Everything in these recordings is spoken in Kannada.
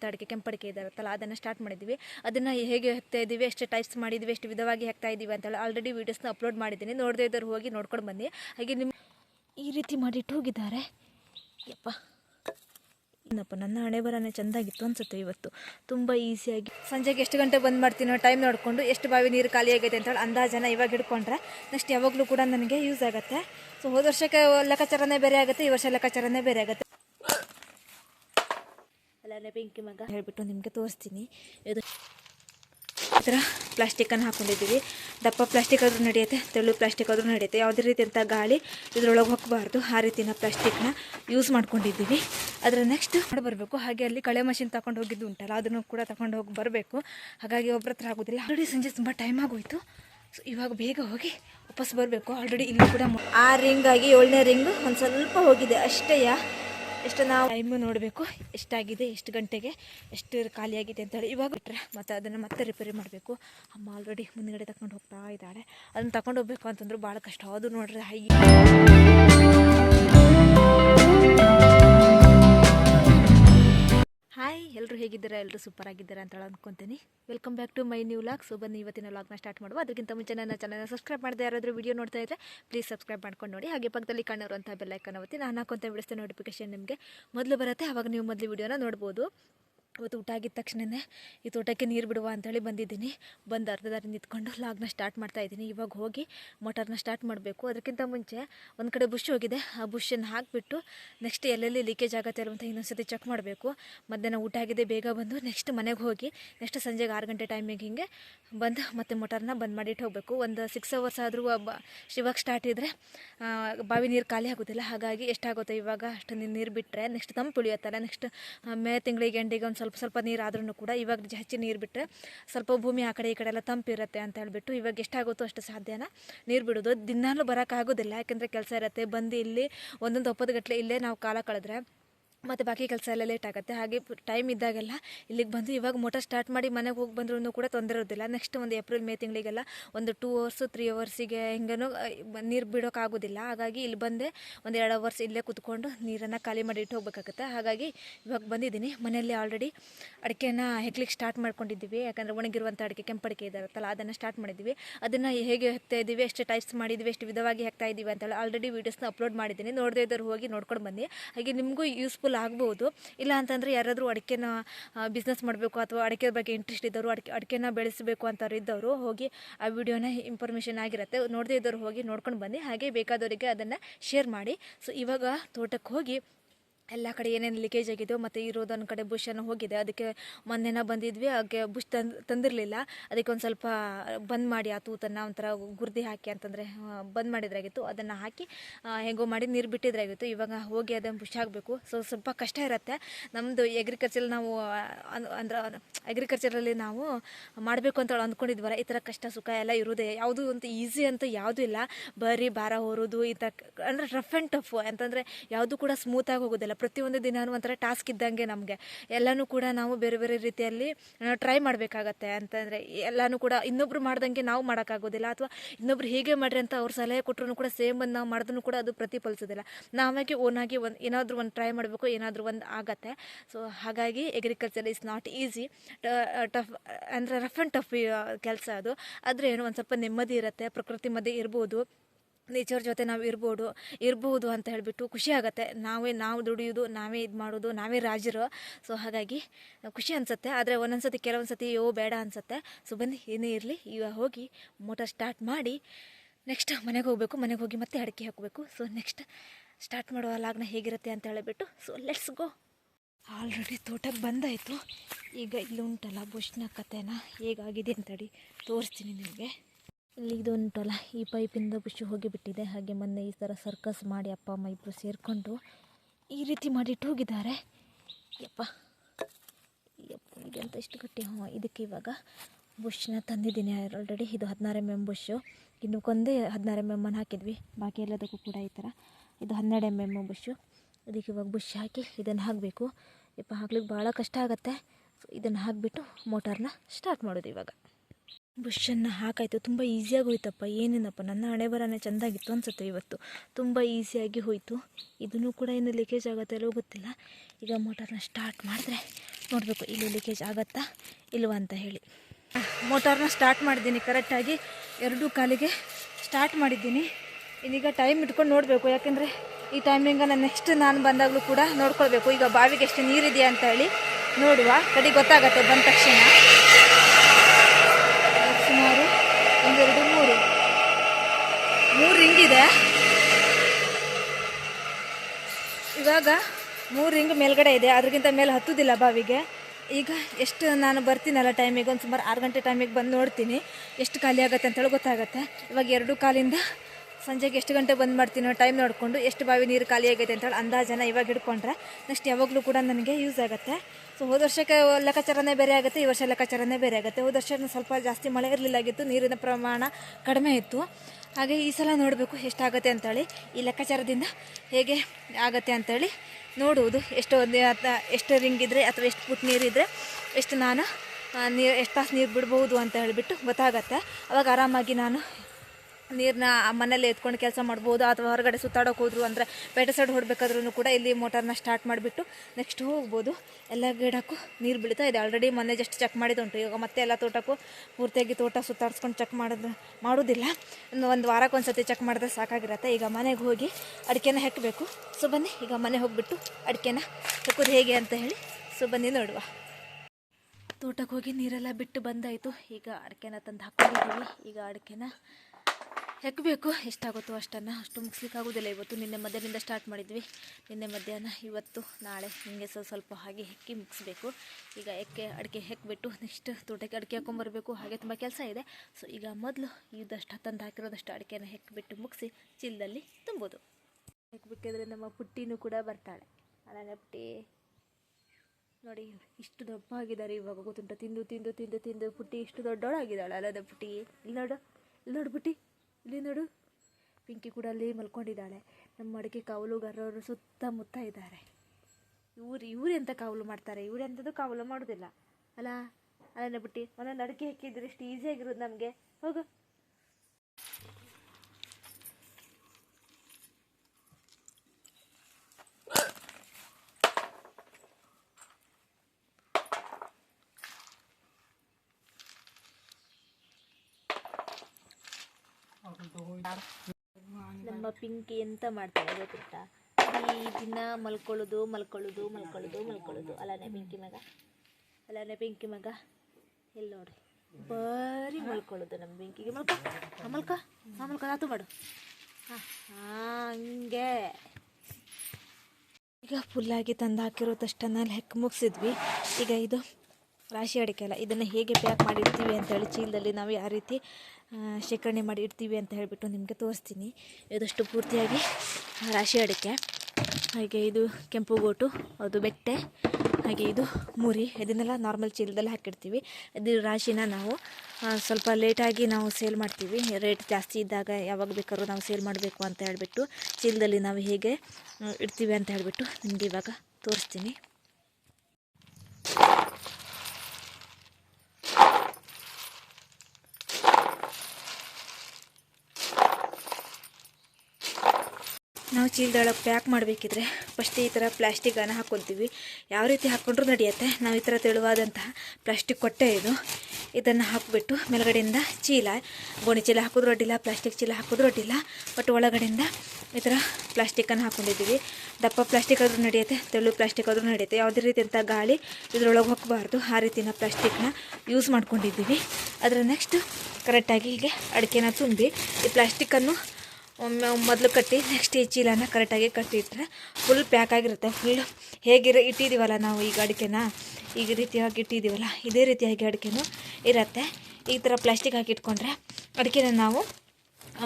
ಒಣಗಿರುವಂಥ ಅಡಿಕೆ ಕೆಂಪಡಿಕೆ ಇರುತ್ತಲ್ಲ ಅದನ್ನು ಸ್ಟಾರ್ಟ್ ಮಾಡಿದ್ವಿ ಅದನ್ನು ಹೇಗೆ ಹಾಕ್ತಾ ಇದ್ದೀವಿ ಎಷ್ಟು ಟೈಪ್ಸ್ ಮಾಡಿದ್ವಿ ಎಷ್ಟು ವಿಧವಾಗಿ ಹಾಕ್ತಾ ಇದ್ದೀವಿ ಅಂತೇಳಿ ಆಲ್ರೆಡಿ ವೀಡಿಯೋಸ್ನ ಅಪ್ಲೋಡ್ ಮಾಡಿದ್ದೀನಿ. ನೋಡದೇ ಇದ್ದವ್ರು ಹೋಗಿ ನೋಡ್ಕೊಂಡು ಬನ್ನಿ. ಹಾಗೆ ನಿಮ್ಮ ಈ ರೀತಿ ಮಾಡಿಟ್ಟು ಹೋಗಿದ್ದಾರೆ. ಯಪ್ಪ. ಏನಪ್ಪ, ನನ್ನ ಹಣೆ ಬರನೇ ಚೆಂದಾಗಿತ್ತು ಅನ್ಸುತ್ತೆ ಇವತ್ತು. ತುಂಬ ಈಸಿಯಾಗಿ ಸಂಜೆಗೆ ಎಷ್ಟು ಗಂಟೆ ಬಂದ್ ಮಾಡ್ತೀನೋ ಟೈಮ್ ನೋಡಿಕೊಂಡು ಎಷ್ಟು ಬಾವಿ ನೀರು ಖಾಲಿ ಆಗೈತೆ ಅಂತೇಳಿ ಅಂದಾಜನ ಇವಾಗ ಹಿಡ್ಕೊಂಡ್ರೆ ನೆಕ್ಸ್ಟ್ ಯಾವಾಗಲೂ ಕೂಡ ನನಗೆ ಯೂಸ್ ಆಗುತ್ತೆ. ಸೊ ಹೋದ ವರ್ಷಕ್ಕೆ ಲೆಕ್ಕಾಚಾರನೇ ಬೇರೆ ಆಗುತ್ತೆ, ಈ ವರ್ಷ ಲೆಕ್ಕಾಚಾರನೇ ಬೇರೆ ಆಗುತ್ತೆ. ಅಲ್ಲೇ ಬೆಂಕಿ ಮಗ ಹೇಳ್ಬಿಟ್ಟು ನಿಮಗೆ ತೋರಿಸ್ತೀನಿ. ಇದು ಈ ಥರ ಪ್ಲಾಸ್ಟಿಕನ್ನು ಹಾಕ್ಕೊಂಡಿದ್ದೀವಿ ದಪ್ಪ ಪ್ಲಾಸ್ಟಿಕ್ ಆದರೂ ನಡೆಯುತ್ತೆ, ತೆಳು ಪ್ಲಾಸ್ಟಿಕ್ ಆದರೂ ನಡೆಯುತ್ತೆ. ಯಾವುದೇ ರೀತಿಯಂಥ ಗಾಳಿ ಇದರೊಳಗೆ ಹೋಗಬಾರ್ದು. ಆ ರೀತಿನ ಪ್ಲಾಸ್ಟಿಕ್ನ ಯೂಸ್ ಮಾಡ್ಕೊಂಡಿದ್ದೀವಿ. ಅದರ ನೆಕ್ಸ್ಟ್ ಮಾಡಿ ಬರಬೇಕು. ಹಾಗೆ ಅಲ್ಲಿ ಕಳೆ ಮಷಿನ್ ತಗೊಂಡು ಹೋಗಿದ್ದು ಉಂಟಲ್ಲ, ಅದನ್ನು ಕೂಡ ತಗೊಂಡು ಹೋಗಿ ಬರಬೇಕು. ಹಾಗಾಗಿ ಒಬ್ಬರ ಹತ್ರ ಆಗೋದಿಲ್ಲ. ಆಲ್ರೆಡಿ ಸಂಜೆ ತುಂಬ ಟೈಮ್ ಆಗೋಯಿತು. ಸೊ ಇವಾಗ ಬೇಗ ಹೋಗಿ ವಾಪಸ್ ಬರಬೇಕು. ಆಲ್ರೆಡಿ ಇಲ್ಲಿ ಕೂಡ ಆ ರಿಂಗಾಗಿ ಏಳನೇ ರಿಂಗು ಒಂದು ಸ್ವಲ್ಪ ಹೋಗಿದೆ. ಅಷ್ಟೇಯ ಎಷ್ಟು ನಾವು ಟೈಮು ನೋಡಬೇಕು, ಎಷ್ಟಾಗಿದೆ, ಎಷ್ಟು ಗಂಟೆಗೆ, ಎಷ್ಟು ಖಾಲಿಯಾಗಿದೆ ಅಂತೇಳಿ ಇವಾಗ ಬಿಟ್ಟರೆ ಮತ್ತು ಅದನ್ನು ಮತ್ತೆ ರಿಪೇರಿ ಮಾಡಬೇಕು. ಅಮ್ಮ ಆಲ್ರೆಡಿ ಮುಂದ್ಗಡೆ ತಗೊಂಡು ಹೋಗ್ತಾ ಇದ್ದಾಳೆ. ಅದನ್ನು ತಗೊಂಡು ಹೋಗ್ಬೇಕು ಅಂತಂದ್ರೆ ಭಾಳ ಕಷ್ಟ. ಅದು ನೋಡ್ರಿ, ಹೈ. ಹೇಗಿದ್ದೀರಾ? ಎಲ್ಲರೂ ಸೂಪರ್ ಆಗಿದ್ದೀರಾ ಅಂತ ಅಂದ್ಕೊತೀನಿ welcome back to my new vlog so ಬನ್ನಿ, ಇವತ್ತಿನ ಲಾಗ್ನ ಸ್ಟಾರ್ಟ್ ಮಾಡುವ. ಅದಕ್ಕಿಂತ ಮುಂಚೆ ನನ್ನ ಚಾನಲ್ನ ಸಬ್ಸ್ಕ್ರೈಬ್ ಮಾಡದೆ ಯಾರಾದರೂ ವಿಡಿಯೋ ನೋಡ್ತಾ ಇದ್ದರೆ ಪ್ಲೀಸ್ ಸಬ್ಸ್ಕ್ರೈಬ್ ಮಾಡ್ಕೊಂಡು ನೋಡಿ. ಹಾಗೆ ಪಕ್ಕದಲ್ಲಿ ಕಾಣಿರುವಂಥ ಬೆಲ್ಲೈಕನ್ ಅವತ್ತಿ ನಾನು ಹಾಕೊಂತ ಬಿಡಿಸ್ತೇನೆ ನೋಟಿಫಿಕೇಶನ್ ನಿಮಗೆ ಮೊದಲು ಬರುತ್ತೆ. ಆವಾಗ ನೀವು ಮೊದಲು ವಿಡಿಯೋನ ನೋಡ್ಬೋದು. ಇವತ್ತು ಊಟ ಆಗಿದ ತಕ್ಷಣವೇ ಈ ತೋಟಕ್ಕೆ ನೀರು ಬಿಡುವ ಅಂತೇಳಿ ಬಂದಿದ್ದೀನಿ. ಬಂದು ಅರ್ಧ ದಾರಿ ನಿಂತ್ಕೊಂಡು ಲಾಗ್ನ ಸ್ಟಾರ್ಟ್ ಮಾಡ್ತಾ ಇದ್ದೀನಿ. ಇವಾಗ ಹೋಗಿ ಮೋಟಾರ್ನ ಸ್ಟಾರ್ಟ್ ಮಾಡಬೇಕು. ಅದಕ್ಕಿಂತ ಮುಂಚೆ ಒಂದು ಕಡೆ ಬುಷ್ ಹೋಗಿದೆ. ಆ ಬುಷನ್ನು ಹಾಕಿಬಿಟ್ಟು ನೆಕ್ಸ್ಟ್ ಎಲ್ಲೆಲ್ಲಿ ಲೀಕೇಜ್ ಆಗುತ್ತೆ ಅಂತ ಇನ್ನೊಂದ್ಸತಿ ಚೆಕ್ ಮಾಡಬೇಕು. ಮಧ್ಯಾಹ್ನ ಊಟ ಆಗಿದೆ, ಬೇಗ ಬಂದು ನೆಕ್ಸ್ಟ್ ಮನೆಗೆ ಹೋಗಿ ನೆಕ್ಸ್ಟ್ ಸಂಜೆಗೆ ಆರು ಗಂಟೆ ಟೈಮಿಗೆ ಹಿಂಗೆ ಬಂದು ಮತ್ತೆ ಮೋಟಾರ್ನ ಬಂದ್ ಮಾಡಿಟ್ಟು ಹೋಗಬೇಕು. ಒಂದು ಸಿಕ್ಸ್ ಅವರ್ಸ್ ಆದರೂ ಇವಾಗ ಸ್ಟಾರ್ಟ್ ಇದ್ದರೆ ಬಾವಿ ನೀರು ಖಾಲಿ ಆಗೋದಿಲ್ಲ. ಹಾಗಾಗಿ ಎಷ್ಟಾಗುತ್ತೆ ಇವಾಗ ಅಷ್ಟು ನೀರು ಬಿಟ್ಟರೆ ನೆಕ್ಸ್ಟ್ ತಂಪು ಉಳಿಯುತ್ತಲ್ಲ. ನೆಕ್ಸ್ಟ್ ಮೇ ತಿಂಗಳಿಗೆ ಎಂಡಿಗೆ ಒಂದು ಸ್ವಲ್ಪ ಸ್ವಲ್ಪ ನೀರು ಆದ್ರೂ ಕೂಡ ಇವಾಗ ಹೆಚ್ಚು ನೀರು ಬಿಟ್ಟರೆ ಸ್ವಲ್ಪ ಭೂಮಿ ಆ ಕಡೆ ಈ ಕಡೆ ಎಲ್ಲ ತಂಪಿರುತ್ತೆ ಅಂತ ಹೇಳಿಬಿಟ್ಟು ಇವಾಗ ಎಷ್ಟಾಗುತ್ತೋ ಅಷ್ಟು ಸಾಧ್ಯನ ನೀರು ಬಿಡೋದು. ದಿನಾಲೂ ಬರೋಕ್ಕಾಗೋದಿಲ್ಲ ಯಾಕೆಂದರೆ ಕೆಲಸ ಇರುತ್ತೆ. ಬಂದು ಇಲ್ಲಿ ಒಂದೊಂದು ಒಪ್ಪದ ಗಟ್ಟಲೆ ಇಲ್ಲೇ ನಾವು ಕಾಲ ಕಳೆದ್ರೆ ಮತ್ತು ಬಾಕಿ ಕೆಲಸ ಎಲ್ಲ ಲೇಟ್ ಆಗುತ್ತೆ. ಹಾಗೆ ಟೈಮ್ ಇದ್ದಾಗೆಲ್ಲ ಇಲ್ಲಿಗೆ ಬಂದು ಇವಾಗ ಮೋಟರ್ ಸ್ಟಾರ್ಟ್ ಮಾಡಿ ಮನೆಗೆ ಹೋಗಿ ಬಂದ್ರೂ ಕೂಡ ತೊಂದರೆ ಇರೋದಿಲ್ಲ. ನೆಕ್ಸ್ಟ್ ಒಂದು ಏಪ್ರಿಲ್ ಮೇ ತಿಂಗಳಿಗೆಲ್ಲ ಒಂದು ಟೂ ಅವರ್ಸು ತ್ರೀ ಅವರ್ಸಿಗೆ ಹಿಂಗೇನೋ ನೀರು ಬಿಡೋಕ್ಕಾಗೋದಿಲ್ಲ ಹಾಗಾಗಿ ಇಲ್ಲಿ ಬಂದೆ ಒಂದು ಎರಡು ಅವರ್ಸ್ ಇಲ್ಲೇ ಕುತ್ಕೊಂಡು ನೀರನ್ನು ಖಾಲಿ ಮಾಡಿ ಇಟ್ಟು ಹೋಗ್ಬೇಕಾಗುತ್ತೆ. ಹಾಗಾಗಿ ಇವಾಗ ಬಂದಿದ್ದೀನಿ. ಮನೆಯಲ್ಲಿ ಆಲ್ರೆಡಿ ಅಡಿಕೆನ ಹೆಕ್ಲಿಕ್ಕೆ ಸ್ಟಾರ್ಟ್ ಮಾಡ್ಕೊಂಡಿದ್ದೀವಿ. ಯಾಕಂದರೆ ಒಣಗಿರುವಂಥ ಅಡಿಕೆ ಕೆಂಪಡಿಕೆ ಇರುತ್ತಲ್ಲ ಅದನ್ನು ಸ್ಟಾರ್ಟ್ ಮಾಡಿದ್ದೀವಿ. ಅದನ್ನು ಹೇಗೆ ಹಾಕ್ತಾ ಇದ್ದೀವಿ, ಎಷ್ಟು ಟೈಪ್ಸ್ ಮಾಡಿದ್ವಿ ಎಷ್ಟು ವಿಧವಾಗಿ ಹಾಕ್ತಾ ಇದ್ದೀವಿ ಅಂತೇಳಿ ಆಲ್ರೆಡಿ ವೀಡಿಯೋಸ್ನ ಅಪ್ಲೋಡ್ ಮಾಡಿದ್ದೀನಿ. ನೋಡದೇ ಇದ್ದವ್ರು ಹೋಗಿ ನೋಡ್ಕೊಂಡು ಬನ್ನಿ. ಹಾಗೆ ನಿಮಗೂ ಯೂಸ್ಫುಲ್ ಆಗ್ಬೋದು. ಇಲ್ಲ ಅಂತಂದರೆ ಯಾರಾದರೂ ಅಡಿಕೆನ ಬಿಸ್ನೆಸ್ ಮಾಡಬೇಕು ಅಥವಾ ಅಡಿಕೆ ಬಗ್ಗೆ ಇಂಟ್ರೆಸ್ಟ್ ಇದ್ದವರು ಅಡಿಕೆ, ಅಡಿಕೆನ ಬೆಳೆಸಬೇಕು ಅಂತವ್ರು ಇದ್ದವರು ಹೋಗಿ ಆ ವಿಡಿಯೋನ ಇನ್ಫಾರ್ಮೇಷನ್ ಆಗಿರುತ್ತೆ. ನೋಡದೇ ಇದ್ದವ್ರು ಹೋಗಿ ನೋಡ್ಕೊಂಡು ಬನ್ನಿ. ಹಾಗೆ ಬೇಕಾದವರಿಗೆ ಅದನ್ನು ಶೇರ್ ಮಾಡಿ. ಸೊ ಇವಾಗ ತೋಟಕ್ಕೆ ಹೋಗಿ ಎಲ್ಲ ಕಡೆ ಏನೇನು ಲೀಕೇಜ್ ಆಗಿದೆಯೋ ಮತ್ತು ಇರೋದೊಂದು ಕಡೆ ಬುಷನ್ನು ಹೋಗಿದೆ, ಅದಕ್ಕೆ ಮೊನ್ನೆನ ಬಂದಿದ್ವಿ ಅದಕ್ಕೆ ಬುಷ್ ತಂದು, ತಂದಿರಲಿಲ್ಲ. ಅದಕ್ಕೆ ಒಂದು ಸ್ವಲ್ಪ ಬಂದ್ ಮಾಡಿ, ಆ ತೂತನ್ನು ಒಂಥರ ಗುರ್ದಿ ಹಾಕಿ ಅಂತಂದರೆ ಬಂದ್ ಮಾಡಿದ್ರಾಗಿತ್ತು. ಅದನ್ನು ಹಾಕಿ ಹೇಗೋ ಮಾಡಿ ನೀರು ಬಿಟ್ಟಿದ್ರಾಗಿತ್ತು. ಇವಾಗ ಹೋಗಿ ಅದನ್ನು ಬುಷ್ ಆಗಬೇಕು ಸೊ ಸ್ವಲ್ಪ ಕಷ್ಟ ಇರುತ್ತೆ. ನಮ್ಮದು ಎಗ್ರಿಕಲ್ಚರ್ ನಾವು ಅಂದ್ರೆ ಅಗ್ರಿಕಲ್ಚರಲ್ಲಿ ನಾವು ಮಾಡಬೇಕು ಅಂತ ಅಂದ್ಕೊಂಡಿದ್ವಲ್ಲ ಈ ಥರ ಕಷ್ಟ, ಸುಖ ಎಲ್ಲ ಇರೋದೇ. ಯಾವುದು ಅಂತ ಈಸಿ ಅಂತ ಯಾವುದೂ ಇಲ್ಲ. ಬರೀ ಭಾರ ಹೊರೋದು, ಈ ಥರ ಅಂದರೆ ರಫ್ ಆ್ಯಂಡ್ ಟಫ್ ಅಂತಂದರೆ ಯಾವುದು ಕೂಡ ಸ್ಮೂತಾಗಿ ಹೋಗೋದಿಲ್ಲ. ಪ್ರತಿಯೊಂದು ದಿನವೂ ಒಂಥರ ಟಾಸ್ಕ್ ಇದ್ದಂಗೆ ನಮಗೆ. ಎಲ್ಲನೂ ಕೂಡ ನಾವು ಬೇರೆ ಬೇರೆ ರೀತಿಯಲ್ಲಿ ಟ್ರೈ ಮಾಡಬೇಕಾಗತ್ತೆ. ಅಂತಂದರೆ, ಎಲ್ಲನೂ ಕೂಡ ಇನ್ನೊಬ್ರು ಮಾಡ್ದಂಗೆ ನಾವು ಮಾಡೋಕ್ಕಾಗೋದಿಲ್ಲ. ಅಥವಾ ಇನ್ನೊಬ್ರು ಹೀಗೆ ಮಾಡ್ರಿ ಅಂತ ಅವ್ರು ಸಲಹೆ ಕೊಟ್ಟರು ಕೂಡ ಸೇಮ್ ಬಂದು ನಾವು ಮಾಡಿದ್ರು ಕೂಡ ಅದು ಪ್ರತಿಫಲಿಸೋದಿಲ್ಲ. ನಾವಾಗಿ ಓನಾಗಿ ಒಂದು, ಏನಾದರೂ ಒಂದು ಟ್ರೈ ಮಾಡಬೇಕು, ಏನಾದರೂ ಒಂದು ಆಗತ್ತೆ. ಸೊ ಹಾಗಾಗಿ agriculture is not easy tough ಅಂದರೆ ರಫ್ ಆ್ಯಂಡ್ ಟಫ್ ಕೆಲಸ ಅದು. ಆದರೆ ಏನು ಒಂದು ಸ್ವಲ್ಪ ನೆಮ್ಮದಿ ಇರುತ್ತೆ, ಪ್ರಕೃತಿ ಮಧ್ಯೆ ಇರ್ಬೋದು. ನೇಚರ್ ಜೊತೆ ನಾವು ಇರ್ಬೋದು, ಇರಬಹುದು ಅಂತ ಹೇಳಿಬಿಟ್ಟು ಖುಷಿ ಆಗುತ್ತೆ. ನಾವೇ ನಾವು ದುಡಿಯೋದು, ನಾವೇ ಇದು ಮಾಡೋದು, ನಾವೇ ರಾಜರು. ಸೊ ಹಾಗಾಗಿ ಖುಷಿ ಅನಿಸುತ್ತೆ. ಆದರೆ ಒಂದೊಂದು ಸತಿ ಕೆಲವೊಂದು ಸತಿ ಓ ಬೇಡ ಅನಿಸುತ್ತೆ. ಸೊ ಬಂದು ಏನೇ ಇರಲಿ, ಈಗ ಹೋಗಿ ಮೋಟರ್ ಸ್ಟಾರ್ಟ್ ಮಾಡಿ ನೆಕ್ಸ್ಟ್ ಮನೆಗೆ ಹೋಗಬೇಕು. ಮನೆಗೆ ಹೋಗಿ ಮತ್ತೆ ಅಡಿಕೆ ಹಾಕಬೇಕು. ಸೊ ನೆಕ್ಸ್ಟ್ ಸ್ಟಾರ್ಟ್ ಮಾಡುವ ಲಾಗ್ನ ಹೇಗಿರುತ್ತೆ ಅಂತ ಹೇಳಿಬಿಟ್ಟು ಸೊ ಲೆಟ್ಸ್ ಗೋ ಆಲ್ರೆಡಿ ತೋಟಕ್ಕೆ ಬಂದಾಯಿತು. ಈಗ ಇಲ್ಲಿ ಉಂಟಲ್ಲ ಬುಷ್ನ ಕತೆನ ಹೇಗಾಗಿದೆ ಅಂತೇಳಿ ತೋರಿಸ್ತೀನಿ ನಿಮಗೆ. ಇಲ್ಲಿ ಇದು ಉಂಟಲ್ಲ, ಈ ಪೈಪಿಂದ ಬುಷ್ ಹೋಗಿಬಿಟ್ಟಿದೆ ಹಾಗೆ ಮೊನ್ನೆ ಈ ಥರ ಸರ್ಕಸ್ ಮಾಡಿ ಅಪ್ಪ, ಅಮ್ಮ ಇಬ್ಬರು ಸೇರಿಕೊಂಡು ಈ ರೀತಿ ಮಾಡಿಟ್ಟು ಹೋಗಿದ್ದಾರೆ. ಯಪ್ಪ ಯಪ್ಪ ಇದೆಂತ ಇಷ್ಟು ಕಟ್ಟಿ ಹ್ಞೂ ಇದಕ್ಕೆ ಇವಾಗ ಬುಷ್ನ ತಂದಿದ್ದೀನಿ. ಆಲ್ರೆಡಿ ಇದು ಹದಿನಾರು ಎಂ ಎಂ ಬುಷ್ಷು ಇನ್ನು ಕೊಂದೇ ಹದಿನಾರು ಎಂ ಎಮ್ಮನ್ನು ಹಾಕಿದ್ವಿ. ಬಾಕಿ ಎಲ್ಲದಕ್ಕೂ ಕೂಡ ಈ ಥರ ಇದು ಹನ್ನೆರಡು ಎಂ ಎಂ ಬುಷ್ಷು ಇದಕ್ಕೆ ಇವಾಗ ಬುಷ್ ಹಾಕಿ ಇದನ್ನು ಹಾಕಬೇಕು. ಯಪ್ಪ, ಹಾಕ್ಲಿಕ್ಕೆ ಭಾಳ ಕಷ್ಟ ಆಗುತ್ತೆ. ಇದನ್ನು ಹಾಕಿಬಿಟ್ಟು ಮೋಟಾರ್ನ ಸ್ಟಾರ್ಟ್ ಮಾಡೋದು ಇವಾಗ. ಬುಷನ್ನು ಹಾಕಾಯಿತು. ತುಂಬ ಈಸಿಯಾಗಿ ಹೋಯ್ತಪ್ಪ ಏನೇನಪ್ಪ? ನನ್ನ ಹಣೆ ಬರನೇ ಚೆಂದಾಗಿತ್ತು ಅನಿಸುತ್ತೆ ಇವತ್ತು. ತುಂಬ ಈಸಿಯಾಗಿ ಹೋಯಿತು. ಇದನ್ನು ಕೂಡ ಏನು ಲೀಕೇಜ್ ಆಗುತ್ತೆ ಅಲ್ಲೋ ಗೊತ್ತಿಲ್ಲ. ಈಗ ಮೋಟಾರ್ನ ಸ್ಟಾರ್ಟ್ ಮಾಡಿದ್ರೆ ನೋಡಬೇಕು ಇಲ್ಲಿ ಲೀಕೇಜ್ ಆಗುತ್ತಾ ಇಲ್ವಾ ಅಂತ ಹೇಳಿ. ಮೋಟಾರ್ನ ಸ್ಟಾರ್ಟ್ ಮಾಡಿದ್ದೀನಿ. ಕರೆಕ್ಟಾಗಿ ಎರಡು ಕಾಲಿಗೆ ಸ್ಟಾರ್ಟ್ ಮಾಡಿದ್ದೀನಿ. ಇದೀಗ ಟೈಮ್ ಇಟ್ಕೊಂಡು ನೋಡಬೇಕು. ಯಾಕೆಂದರೆ ಈ ಟೈಮಿಂಗ ನಾನು ನೆಕ್ಸ್ಟ್ ನಾನು ಬಂದಾಗಲೂ ಕೂಡ ನೋಡ್ಕೊಳ್ಬೇಕು. ಈಗ ಬಾವಿಗೆ ಎಷ್ಟು ನೀರಿದೆಯಾ ಅಂತ ಹೇಳಿ ನೋಡುವ. ಕಡೆ ಗೊತ್ತಾಗತ್ತೆ. ಬಂದ ತಕ್ಷಣ ಸುಮಾರು ಒಂದೆರಡು ಮೂರು ಮೂರು ರಿಂಗ್ ಇದೆ. ಇವಾಗ ಮೂರು ರಿಂಗ್ ಮೇಲ್ಗಡೆ ಇದೆ. ಅದ್ರಗಿಂತ ಮೇಲೆ ಹತ್ತುದಿಲ್ಲ ಬಾವಿಗೆ. ಈಗ ಎಷ್ಟು ನಾನು ಬರ್ತೀನಲ್ಲ ಟೈಮಿಗೆ ಒಂದು ಸುಮಾರು ಆರು ಗಂಟೆ ಟೈಮಿಗೆ ಬಂದು ನೋಡ್ತೀನಿ. ಎಷ್ಟು ಖಾಲಿ ಆಗುತ್ತೆ ಅಂತೇಳಿ ಗೊತ್ತಾಗುತ್ತೆ. ಇವಾಗ ಎರಡು ಕಾಲಿಂದ ಸಂಜೆಗೆ ಎಷ್ಟು ಗಂಟೆ ಬಂದು ಮಾಡ್ತೀನೋ ಟೈಮ್ ನೋಡಿಕೊಂಡು ಎಷ್ಟು ಬಾವಿ ನೀರು ಖಾಲಿ ಆಗೈತೆ ಅಂತೇಳಿ ಅಂದಾಜನ ಇವಾಗ ಹಿಡ್ಕೊಂಡ್ರೆ ನೆಕ್ಸ್ಟ್ ಯಾವಾಗಲೂ ಕೂಡ ನನಗೆ ಯೂಸ್ ಆಗುತ್ತೆ. ಸೊ ಹೋದ ವರ್ಷಕ್ಕೆ ಲೆಕ್ಕಾಚಾರನೇ ಬೇರೆ ಆಗುತ್ತೆ, ಈ ವರ್ಷ ಲೆಕ್ಕಾಚಾರನೇ ಬೇರೆ ಆಗುತ್ತೆ. ಹೋದ ವರ್ಷ ಸ್ವಲ್ಪ ಜಾಸ್ತಿ ಮಳೆ ಇರಲಿಲ್ಲಾಗಿತ್ತು ನೀರಿನ ಪ್ರಮಾಣ ಕಡಿಮೆ ಇತ್ತು. ಹಾಗೆ ಈ ಸಲ ನೋಡಬೇಕು ಎಷ್ಟಾಗುತ್ತೆ ಅಂತೇಳಿ. ಈ ಲೆಕ್ಕಾಚಾರದಿಂದ ಹೇಗೆ ಆಗುತ್ತೆ ಅಂತೇಳಿ ನೋಡುವುದು. ಎಷ್ಟು ಎಷ್ಟು ರಿಂಗ್ ಇದ್ದರೆ ಅಥವಾ ಎಷ್ಟು ಫುಟ್ ನೀರಿದ್ದರೆ ಎಷ್ಟು ನಾನು ನೀರು ಎಷ್ಟು ತಾಸು ನೀರು ಬಿಡ್ಬೋದು ಅಂತ ಹೇಳಿಬಿಟ್ಟು ಗೊತ್ತಾಗತ್ತೆ. ಅವಾಗ ಆರಾಮಾಗಿ ನಾನು ನೀರನ್ನ ಮನೇಲಿ ಎತ್ಕೊಂಡು ಕೆಲಸ ಮಾಡ್ಬೋದು ಅಥವಾ ಹೊರಗಡೆ ಸುತ್ತಾಡೋಕೆ ಹೋದ್ರು ಅಂದರೆ ಪೇಟೆ ಸೈಡ್ ಹೊಡಬೇಕಾದ್ರೂ ಕೂಡ ಇಲ್ಲಿ ಮೋಟಾರ್ನ ಸ್ಟಾರ್ಟ್ ಮಾಡಿಬಿಟ್ಟು ನೆಕ್ಸ್ಟ್ ಹೋಗ್ಬೋದು. ಎಲ್ಲ ಗಿಡಕ್ಕೂ ನೀರು ಬೀಳ್ತಾ ಇದೆ. ಆಲ್ರೆಡಿ ಮೊನ್ನೆ ಜಸ್ಟ್ ಚೆಕ್ ಮಾಡಿದುಂಟು ಇವಾಗ ಮತ್ತೆ ಎಲ್ಲ ತೋಟಕ್ಕೂ ಪೂರ್ತಿಯಾಗಿ ತೋಟ ಸುತ್ತಾಡಿಸ್ಕೊಂಡು ಚೆಕ್ ಮಾಡೋದು, ಮಾಡೋದಿಲ್ಲ. ಒಂದು ವಾರಕ್ಕೆ ಒಂದು ಸತಿ ಚೆಕ್ ಮಾಡಿದ್ರೆ ಸಾಕಾಗಿರತ್ತೆ. ಈಗ ಮನೆಗೆ ಹೋಗಿ ಅಡಿಕೆನ ಹೆಕ್ಕಬೇಕು ಸೊ ಬನ್ನಿ ಈಗ ಮನೆ ಹೋಗಿಬಿಟ್ಟು ಅಡಿಕೆನ ಹೆಕ್ಕೋದು ಹೇಗೆ ಅಂತ ಹೇಳಿ ಸೊ ಬನ್ನಿ ನೋಡುವ. ತೋಟಕ್ಕೆ ಹೋಗಿ ನೀರೆಲ್ಲ ಬಿಟ್ಟು ಬಂದಾಯಿತು. ಈಗ ಅಡಿಕೆನ ತಂದು ಹಾಕೊಂಡಿದ್ದೀವಿ ಈಗ ಅಡಿಕೆನ ಹೆಕ್ಕಬೇಕು ಎಷ್ಟಾಗುತ್ತೋ ಅಷ್ಟನ್ನು. ಅಷ್ಟು ಮುಗಿಸ್ಲಿಕ್ಕೆ ಆಗೋದಿಲ್ಲ ಇವತ್ತು ನಿನ್ನೆ ಮಧ್ಯಾಹ್ನದಿಂದ ಸ್ಟಾರ್ಟ್ ಮಾಡಿದ್ವಿ. ನಿನ್ನೆ ಮಧ್ಯಾಹ್ನ, ಇವತ್ತು, ನಾಳೆ ಹಿಂಗೆ ಸ್ವಲ್ಪ ಸ್ವಲ್ಪ ಹಾಗೆ ಹೆಕ್ಕಿ ಮುಗಿಸ್ಬೇಕು. ಈಗ ಎಕ್ಕೆ, ಅಡಿಕೆ ಹೆಕ್ಬಿಟ್ಟು ನೆಕ್ಸ್ಟ್ ತೋಟಕ್ಕೆ ಅಡಿಕೆ ಹಾಕೊಂಬರ್ಬೇಕು. ಹಾಗೆ ತುಂಬ ಕೆಲಸ ಇದೆ. ಸೊ ಈಗ ಮೊದಲು ಇದಷ್ಟು ತಂದು ಹಾಕಿರೋದಷ್ಟು ಅಡಿಕೆನ ಹೆಕ್ಬಿಟ್ಟು ಮುಗಿಸಿ ಚೀಲದಲ್ಲಿ ತುಂಬೋದು. ಹೆಕ್ಬಿಟ್ಟಿದ್ರೆ ನಮ್ಮ ಪುಟ್ಟಿನೂ ಕೂಡ ಬರ್ತಾಳೆ. ಅಲ್ಲ ಪುಟ್ಟಿ. ನೋಡಿ, ಇಷ್ಟು ದಪ್ಪ ಆಗಿದ್ದಾರೆ ಇವಾಗ. ಗೊತ್ತುಂಟ? ತಿಂದು ತಿಂದು ತಿಂದು ತಿಂದು ಪುಟ್ಟಿ ಇಷ್ಟು ದೊಡ್ಡವಳಾಗಿದ್ದಾಳೆ. ಅಲ್ಲದ ಪುಟ್ಟಿ. ಇಲ್ಲಿ ನೋಡು. ಇಲ್ಲಿ ನೋಡು ಪುಟ್ಟಿ. ಇಲ್ಲಿ ನೋಡು. ಪಿಂಕಿ ಕೂಡ ಅಲ್ಲಿ ಮಲ್ಕೊಂಡಿದ್ದಾಳೆ. ನಮ್ಮ ಅಡಿಕೆ ಕಾವಲುಗಾರರು ಸುತ್ತಮುತ್ತ ಇದ್ದಾರೆ. ಇವ್ರು ಇವ್ರು ಎಂತ ಕಾವಲು ಮಾಡ್ತಾರೆ? ಇವ್ರು ಎಂಥದ್ದು ಕಾವಲು ಮಾಡೋದಿಲ್ಲ. ಅಲ್ಲ ಅಲ್ಲ ಬಿಟ್ಟು, ಒಂದೊಂದು ಅಡಿಕೆ ಹಾಕಿದ್ರೆ ಇಷ್ಟು ಈಸಿಯಾಗಿರೋದು ನಮಗೆ. ಹೋಗು. ನಮ್ಮ ಪಿಂಕಿ ಎಂತ ಮಾಡ್ತಾರೆ ಗೊತ್ತಿತ್ತಾ ಈ ದಿನ ಮಲ್ಕೊಳ್ಳೋದು ಮಲ್ಕೊಳ್ಳೋದು ಮಲ್ಕೊಳ್ಳೋದು ಮಲ್ಕೊಳ್ಳೋದು. ಅಲ್ಲನೇ ಪಿಂಕಿ ಮಗ? ಅಲ್ಲನೇ ಪಿಂಕಿ ಮಗ? ಎಲ್ಲಿ ನೋಡ್ರಿ? ಬರೀ ಮಲ್ಕೊಳ್ಳೋದು ನಮ್ಮ ಪಿಂಕಿಗೆ. ಮಲ್ಕ. ಮಲ್ಕ. ಹಾ, ಮಲ್ಕ. ಆತು ಮಾಡು. ಹಾಂ ಹಂಗೆ. ಈಗ ಫುಲ್ಲಾಗಿ ತಂದು ಹಾಕಿರೋ ತಷ್ಟನ್ನ ಹೆಕ್ಕ ಮುಗಿಸಿದ್ವಿ. ಈಗ ಇದು ರಾಶಿ ಅಡಿಕೆ ಅಲ್ಲ ಇದನ್ನು ಹೇಗೆ ಪ್ಯಾಕ್ ಮಾಡಿರ್ತೀವಿ ಅಂತೇಳಿ ಚೀಲದಲ್ಲಿ ನಾವು ಯಾವ ರೀತಿ ಶೇಖರಣೆ ಮಾಡಿ ಇಡ್ತೀವಿ ಅಂತ ಹೇಳಿಬಿಟ್ಟು ನಿಮಗೆ ತೋರಿಸ್ತೀನಿ. ಇದಷ್ಟು ಪೂರ್ತಿಯಾಗಿ ರಾಶಿ ಅಡಿಕೆ. ಹಾಗೆ ಇದು ಕೆಂಪು ಗೋಟು, ಅದು ಬೆಟ್ಟೆ, ಹಾಗೆ ಇದು ಮುರಿ. ಇದನ್ನೆಲ್ಲ ನಾರ್ಮಲ್ ಚೀಲದಲ್ಲಿ ಹಾಕಿರ್ತೀವಿ ಇದು ರಾಶಿನ ನಾವು ಸ್ವಲ್ಪ ಲೇಟಾಗಿ ನಾವು ಸೇಲ್ ಮಾಡ್ತೀವಿ. ರೇಟ್ ಜಾಸ್ತಿ ಇದ್ದಾಗ ಯಾವಾಗ ಬೇಕಾದ್ರೂ ನಾವು ಸೇಲ್ ಮಾಡಬೇಕು ಅಂತ ಹೇಳಿಬಿಟ್ಟು ಚೀಲದಲ್ಲಿ ನಾವು ಹೇಗೆ ಇಡ್ತೀವಿ ಅಂತ ಹೇಳಿಬಿಟ್ಟು ನಿಮಗೆ ಇವಾಗ ತೋರಿಸ್ತೀನಿ. ನಾವು ಚೀಲದೊಳಗೆ ಪ್ಯಾಕ್ ಮಾಡಬೇಕಿದ್ರೆ ಫಸ್ಟ್ ಈ ಥರ ಪ್ಲ್ಯಾಸ್ಟಿಕನ್ನು ಹಾಕ್ಕೊತೀವಿ ಯಾವ ರೀತಿ ಹಾಕ್ಕೊಂಡ್ರೂ ನಡೆಯುತ್ತೆ. ನಾವು ಈ ಥರ ತೆಳುವಾದಂತಹ ಪ್ಲಾಸ್ಟಿಕ್ ಕೊಟ್ಟೆ ಇದು. ಇದನ್ನು ಹಾಕಿಬಿಟ್ಟು ಮೇಲ್ಗಡೆಯಿಂದ ಚೀಲ, ಗೋಣಿ ಚೀಲ ಹಾಕಿದ್ರು ಅಡ್ಡಿಲ್ಲ ಪ್ಲಾಸ್ಟಿಕ್ ಚೀಲ ಹಾಕಿದ್ರು ಅಡ್ಡಿಲ್ಲ. ಬಟ್ ಒಳಗಡೆಯಿಂದ ಈ ಥರ ಪ್ಲಾಸ್ಟಿಕನ್ನು ಹಾಕ್ಕೊಂಡಿದ್ದೀವಿ ದಪ್ಪ ಪ್ಲಾಸ್ಟಿಕ್ ಆದರೂ ನಡೆಯುತ್ತೆ, ತೆಳು ಪ್ಲಾಸ್ಟಿಕ್ ಆದರೂ ನಡೆಯುತ್ತೆ. ಯಾವುದೇ ರೀತಿಯಂಥ ಗಾಳಿ ಇದರೊಳಗೆ ಹೋಗಬಾರ್ದು. ಆ ರೀತಿನ ಪ್ಲಾಸ್ಟಿಕ್ನ ಯೂಸ್ ಮಾಡ್ಕೊಂಡಿದ್ದೀವಿ. ಅದರ ನೆಕ್ಸ್ಟ್ ಕರೆಕ್ಟಾಗಿ ಹೀಗೆ ಅಡಿಕೆನ ತುಂಬಿ ಈ ಪ್ಲಾಸ್ಟಿಕ್ಕನ್ನು ಒಮ್ಮೆ ಮೊದಲು ಕಟ್ಟಿ ನೆಕ್ಸ್ಟ್ ಈ ಚೀಲನ ಕರೆಕ್ಟಾಗಿ ಕಟ್ಟಿಟ್ರೆ ಫುಲ್ ಪ್ಯಾಕ್ ಆಗಿರುತ್ತೆ. ಫುಲ್ ಹೇಗಿರೋ ಇಟ್ಟಿದ್ದೀವಲ್ಲ ನಾವು ಈಗ ಅಡಿಕೆನ? ಈಗ ರೀತಿಯಾಗಿ ಇಟ್ಟಿದ್ದೀವಲ್ಲ ಇದೇ ರೀತಿಯಾಗಿ ಅಡಿಕೆನೂ ಇರುತ್ತೆ. ಈ ಥರ ಪ್ಲಾಸ್ಟಿಕ್ ಹಾಕಿ ಇಟ್ಕೊಂಡ್ರೆ ಅಡಿಕೆನ ನಾವು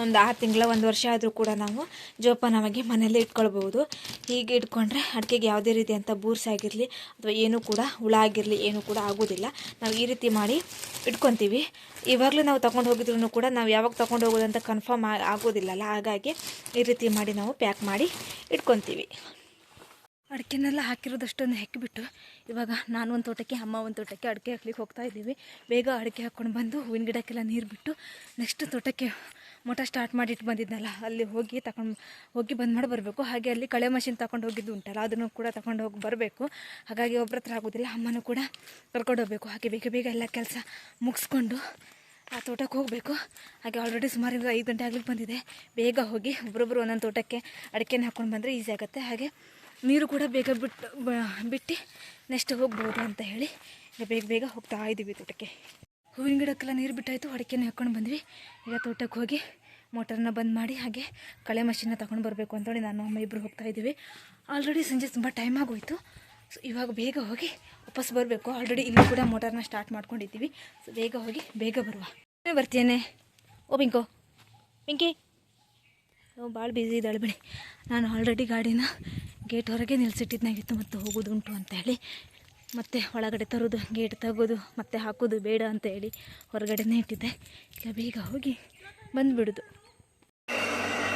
ಒಂದು ಆರು ತಿಂಗಳ, ಒಂದು ವರ್ಷ ಆದರೂ ಕೂಡ ನಾವು ಜೋಪಾನವಾಗಿ ಮನೆಯಲ್ಲೇ ಇಟ್ಕೊಳ್ಬೋದು ಹೀಗೆ ಇಟ್ಕೊಂಡ್ರೆ ಅಡಿಕೆಗೆ ಯಾವುದೇ ರೀತಿಯಂಥ ಬೂರ್ಸ್ ಆಗಿರಲಿ ಅಥವಾ ಏನೂ ಕೂಡ ಹುಳ ಆಗಿರಲಿ, ಏನೂ ಕೂಡ ಆಗೋದಿಲ್ಲ. ನಾವು ಈ ರೀತಿ ಮಾಡಿ ಇಟ್ಕೊತೀವಿ. ಇವಾಗಲೂ ನಾವು ತೊಗೊಂಡು ಹೋಗಿದ್ರು ಕೂಡ ನಾವು ಯಾವಾಗ ತೊಗೊಂಡು ಹೋಗೋದಂತ ಕನ್ಫರ್ಮ್ ಆಗೋದಿಲ್ಲಲ್ಲ. ಹಾಗಾಗಿ ಈ ರೀತಿ ಮಾಡಿ ನಾವು ಪ್ಯಾಕ್ ಮಾಡಿ ಇಟ್ಕೊತೀವಿ. ಅಡಿಕೆನೆಲ್ಲ ಹಾಕಿರೋದಷ್ಟೊಂದು ಹೆಕ್ಕಿಬಿಟ್ಟು ಇವಾಗ ನಾನು ಒಂದು ತೋಟಕ್ಕೆ, ಅಮ್ಮ ಒಂದು ತೋಟಕ್ಕೆ ಅಡಿಕೆ ಹಾಕ್ಲಿಕ್ಕೆ ಹೋಗ್ತಾ ಇದ್ದೀವಿ. ಬೇಗ ಅಡಿಕೆ ಹಾಕ್ಕೊಂಡು ಬಂದು ಹೂವಿನ ಗಿಡಕ್ಕೆಲ್ಲ ನೀರು ಬಿಟ್ಟು ನೆಕ್ಸ್ಟ್ ತೋಟಕ್ಕೆ ಮೋಟ ಸ್ಟಾರ್ಟ್ ಮಾಡಿಟ್ಟು ಬಂದಿದ್ನಲ್ಲ, ಅಲ್ಲಿ ಹೋಗಿ ತಗೊಂಡು ಹೋಗಿ ಬಂದ್ ಮಾಡಿ ಬರಬೇಕು. ಹಾಗೆ ಅಲ್ಲಿ ಕಳೆ ಮಷಿನ್ ತಗೊಂಡು ಹೋಗಿದ್ದು ಉಂಟಲ್ಲ, ಅದನ್ನು ಕೂಡ ತಗೊಂಡು ಹೋಗಿ ಬರಬೇಕು. ಹಾಗಾಗಿ ಒಬ್ಬರ ಹತ್ರ ಆಗೋದಿಲ್ಲ, ಅಮ್ಮನೂ ಕೂಡ ಕರ್ಕೊಂಡು ಹೋಗಬೇಕು. ಹಾಗೆ ಬೇಗ ಬೇಗ ಎಲ್ಲ ಕೆಲಸ ಮುಗಿಸ್ಕೊಂಡು ಆ ತೋಟಕ್ಕೆ ಹೋಗಬೇಕು. ಹಾಗೆ ಆಲ್ರೆಡಿ ಸುಮಾರು ಐದು ಗಂಟೆ ಆಗ್ಲಿಕ್ಕೆ ಬಂದಿದೆ. ಬೇಗ ಹೋಗಿ ಒಬ್ಬರೊಬ್ಬರು ಒಂದೊಂದು ತೋಟಕ್ಕೆ ಅಡಿಕೆನ ಹಾಕ್ಕೊಂಡು ಬಂದರೆ ಈಸಿ ಆಗುತ್ತೆ. ಹಾಗೆ ನೀರು ಕೂಡ ಬೇಗ ಬಿಟ್ಟು ಬಿಟ್ಟು ನೆಕ್ಸ್ಟ್ ಹೋಗ್ಬೋದು ಅಂತ ಹೇಳಿ, ಬೇಗ ಬೇಗ ಹೋಗ್ತಾ ಇದ್ದೀವಿ ತೋಟಕ್ಕೆ. ಹೂವಿನ ಗಿಡಕ್ಕೆಲ್ಲ ನೀರು ಬಿಟ್ಟಾಯಿತು ಅಡಿಕೆನ ಹಾಕ್ಕೊಂಡು ಬಂದ್ವಿ. ಈಗ ತೋಟಕ್ಕೆ ಹೋಗಿ ಮೋಟರ್ನ ಬಂದ್ ಮಾಡಿ ಹಾಗೆ ಕಳೆ ಮಷಿನ್ನ ತಗೊಂಡು ಬರಬೇಕು ಅಂತೇಳಿ ನಾನು ಅಮ್ಮ ಇಬ್ಬರು ಹೋಗ್ತಾ ಇದ್ದೀವಿ. ಆಲ್ರೆಡಿ ಸಂಜೆ ತುಂಬ ಟೈಮ್ ಆಗೋಯ್ತು. ಸೊ ಇವಾಗ ಬೇಗ ಹೋಗಿ ವಾಪಸ್ ಬರಬೇಕು. ಆಲ್ರೆಡಿ ಇಲ್ಲಿ ಕೂಡ ಮೋಟರ್ನ ಸ್ಟಾರ್ಟ್ ಮಾಡ್ಕೊಂಡಿದ್ದೀವಿ. ಸೊ ಬೇಗ ಹೋಗಿ, ಬೇಗ ಬರುವ. ಏನೇ ಬರ್ತೀಯೇನೆ. ಓ, ಪಿಂಕೋ. ಪಿಂಕಿ. ಭಾಳ ಬ್ಯುಸಿ ಇದ್ದಾಳೆ ಬಿಡಿ. ನಾನು ಆಲ್ರೆಡಿ ಗಾಡಿನ ಗೇಟ್ ಹೊರಗೆ ನಿಲ್ಸಿಟ್ಟಿದ್ನಾಗಿತ್ತು, ಮತ್ತು ಹೋಗೋದುಂಟು ಅಂತ ಹೇಳಿ. ಮತ್ತೆ ಒಳಗಡೆ ತರೋದು ಗೇಟ್ ತೆಗೋದು ಮತ್ತೆ ಹಾಕೋದು ಬೇಡ ಅಂತ ಹೇಳಿ ಹೊರಗಡೆನೇ ಇಟ್ಟಿದ್ದೆ ಈಗ ಬೇಗ ಹೋಗಿ ಬಂದುಬಿಡೋದು.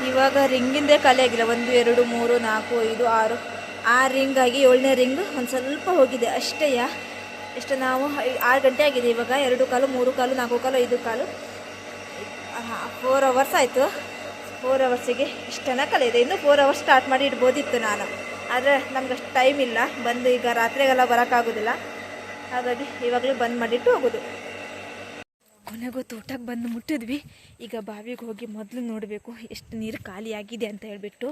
ಇವಾಗ ರಿಂಗಿಂದೇ ಖಾಲಿ ಆಗಿಲ್ಲ. ಒಂದು, ಎರಡು, ಮೂರು, ನಾಲ್ಕು, ಐದು, ಆರು. ಆರು ರಿಂಗ್ ಆಗಿ ಏಳನೇ ರಿಂಗ್ ಒಂದು ಸ್ವಲ್ಪ ಹೋಗಿದೆ. ಅಷ್ಟೇ ಎಷ್ಟು ನಾವು ಆರು ಗಂಟೆ ಆಗಿದೆ ಇವಾಗ. ಎರಡು ಕಾಲು, ಮೂರು ಕಾಲು, ನಾಲ್ಕು ಕಾಲು, ಐದು ಕಾಲು. ಫೋರ್ ಅವರ್ಸ್ ಆಯಿತು. ಫೋರ್ ಅವರ್ಸಿಗೆ ಇಷ್ಟನ ಕಲಿಯಿದೆ ಇನ್ನು ಫೋರ್ ಅವರ್ಸ್ ಸ್ಟಾರ್ಟ್ ಮಾಡಿ ಇಡ್ಬೋದಿತ್ತು ನಾನು. ಆದರೆ ನಮ್ಗೆ ಅಷ್ಟು ಟೈಮ್ ಇಲ್ಲ. ಬಂದು ಈಗ ರಾತ್ರಿಗೆಲ್ಲ ಬರೋಕ್ಕಾಗೋದಿಲ್ಲ. ಹಾಗಾಗಿ ಇವಾಗಲೂ ಬಂದ್ ಮಾಡಿಟ್ಟು ಹೋಗೋದು. ಕೊನೆಗೂ ತೋಟಕ್ಕೆ ಬಂದು ಮುಟ್ಟಿದ್ವಿ. ಈಗ ಬಾವಿಗೆ ಹೋಗಿ ಮೊದಲು ನೋಡಬೇಕು ಎಷ್ಟು ನೀರು ಖಾಲಿಯಾಗಿದೆ ಅಂತ ಹೇಳಿಬಿಟ್ಟು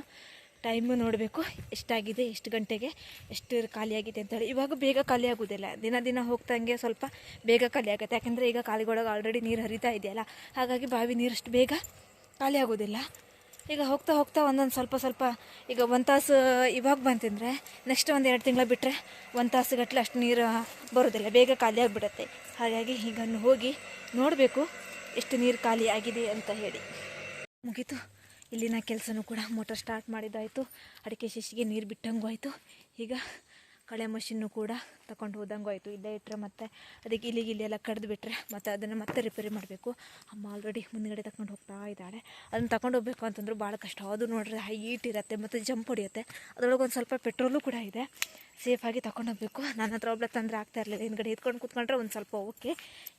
ಟೈಮು ನೋಡಬೇಕು ಎಷ್ಟಾಗಿದೆ ಎಷ್ಟು ಗಂಟೆಗೆ ಎಷ್ಟು ಖಾಲಿಯಾಗಿದೆ ಅಂತ ಹೇಳಿ. ಇವಾಗ ಬೇಗ ಖಾಲಿ ಆಗೋದಿಲ್ಲ. ದಿನ ದಿನ ಹೋಗ್ತಂಗೆ ಸ್ವಲ್ಪ ಬೇಗ ಖಾಲಿ ಆಗುತ್ತೆ. ಯಾಕಂದರೆ ಈಗ ಖಾಲಿಗೊಳಗೆ ಆಲ್ರೆಡಿ ನೀರು ಹರಿತಾ ಇದೆಯಲ್ಲ. ಹಾಗಾಗಿ ಬಾವಿ ನೀರು ಅಷ್ಟು ಬೇಗ ಖಾಲಿ ಆಗೋದಿಲ್ಲ. ಈಗ ಹೋಗ್ತಾ ಹೋಗ್ತಾ ಒಂದೊಂದು ಸ್ವಲ್ಪ ಸ್ವಲ್ಪ ಈಗ ಒಂದು ತಾಸು ಇವಾಗ ಬಂತಂದರೆ ನೆಕ್ಸ್ಟ್ ಒಂದು ಎರಡು ತಿಂಗಳು ಬಿಟ್ಟರೆ ಒಂದು ತಾಸುಗಟ್ಟಲೆ ಅಷ್ಟು ನೀರು ಬರೋದಿಲ್ಲ, ಬೇಗ ಖಾಲಿ ಆಗಿಬಿಡುತ್ತೆ. ಹಾಗಾಗಿ ಈಗ ಹೋಗಿ ನೋಡಬೇಕು ಎಷ್ಟು ನೀರು ಖಾಲಿ ಆಗಿದೆ ಅಂತ ಹೇಳಿ. ಮುಗೀತು. ಇಲ್ಲಿನ ಕೆಲಸನೂ ಕೂಡ ಮೋಟರ್ ಸ್ಟಾರ್ಟ್ ಮಾಡಿದ್ದಾಯಿತು. ಅಡಿಕೆ ಶಿಶಿಗೆ ನೀರು ಬಿಟ್ಟಂಗೂ ಆಯಿತು ಈಗ ಕಳೆ ಮಷಿನ್ನು ಕೂಡ ತಗೊಂಡು ಹೋದಂಗೂ ಆಯಿತು. ಇಲ್ಲೇ ಇಟ್ಟರೆ ಮತ್ತೆ ಅದಕ್ಕೆ ಇಲ್ಲಿಗೆ ಇಲ್ಲಿ ಎಲ್ಲ ಕಡ್ದು ಬಿಟ್ಟರೆ ಮತ್ತು ಅದನ್ನು ಮತ್ತೆ ರಿಪೇರಿ ಮಾಡಬೇಕು. ಅಮ್ಮ ಆಲ್ರೆಡಿ ಮುಂದ್ಗಡೆ ತಗೊಂಡು ಹೋಗ್ತಾ ಇದ್ದಾಳೆ ಅದನ್ನು ತಗೊಂಡು ಹೋಗ್ಬೇಕು ಅಂತಂದ್ರೆ ಭಾಳ ಕಷ್ಟ. ಅದು ನೋಡ್ರೆ ಹೈಟ್ ಇರುತ್ತೆ ಮತ್ತು ಜಂಪ್ ಹೊಡಿಯುತ್ತೆ. ಅದರೊಳಗೆ ಒಂದು ಸ್ವಲ್ಪ ಪೆಟ್ರೋಲು ಕೂಡ ಇದೆ. ಸೇಫಾಗಿ ಹೋಗ್ಬೇಕು. ನನ್ನ ಹತ್ರ ಒಬ್ಬಳ ತಂದರೆ ಆಗ್ತಾ ಇರಲಿಲ್ಲ. ಹಿಂದ್ಗಡೆ ಎತ್ಕೊಂಡು ಕೂತ್ಕೊಂಡ್ರೆ ಒಂದು ಸ್ವಲ್ಪ ಓಕೆ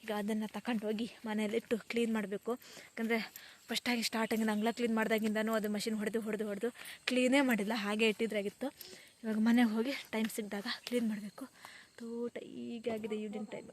ಈಗ ಅದನ್ನು ತಗೊಂಡು ಹೋಗಿ ಮನೇಲಿಟ್ಟು ಕ್ಲೀನ್ ಮಾಡಬೇಕು. ಯಾಕಂದರೆ ಫಸ್ಟಾಗಿ ಸ್ಟಾರ್ಟಿಂಗ್ ಅಂಗ್ಲ ಕ್ಲೀನ್ ಮಾಡಿದಾಗಿಂದನೂ ಅದು ಮಷಿನ್ ಹೊಡೆದು ಹೊಡೆದು ಹೊಡೆದು ಕ್ಲೀನೇ ಮಾಡಿಲ್ಲ. ಹಾಗೆ ಇಟ್ಟಿದ್ರಾಗಿತ್ತು ಇವಾಗ ಮನೆಗೆ ಹೋಗಿ ಟೈಮ್ ಸಿಕ್ಕಿದಾಗ ಕ್ಲೀನ್ ಮಾಡಬೇಕು. ತೋಟ ಈಗ ಆಗಿದೆ ಈವ್ನಿಂಗ್ ಟೈಮ್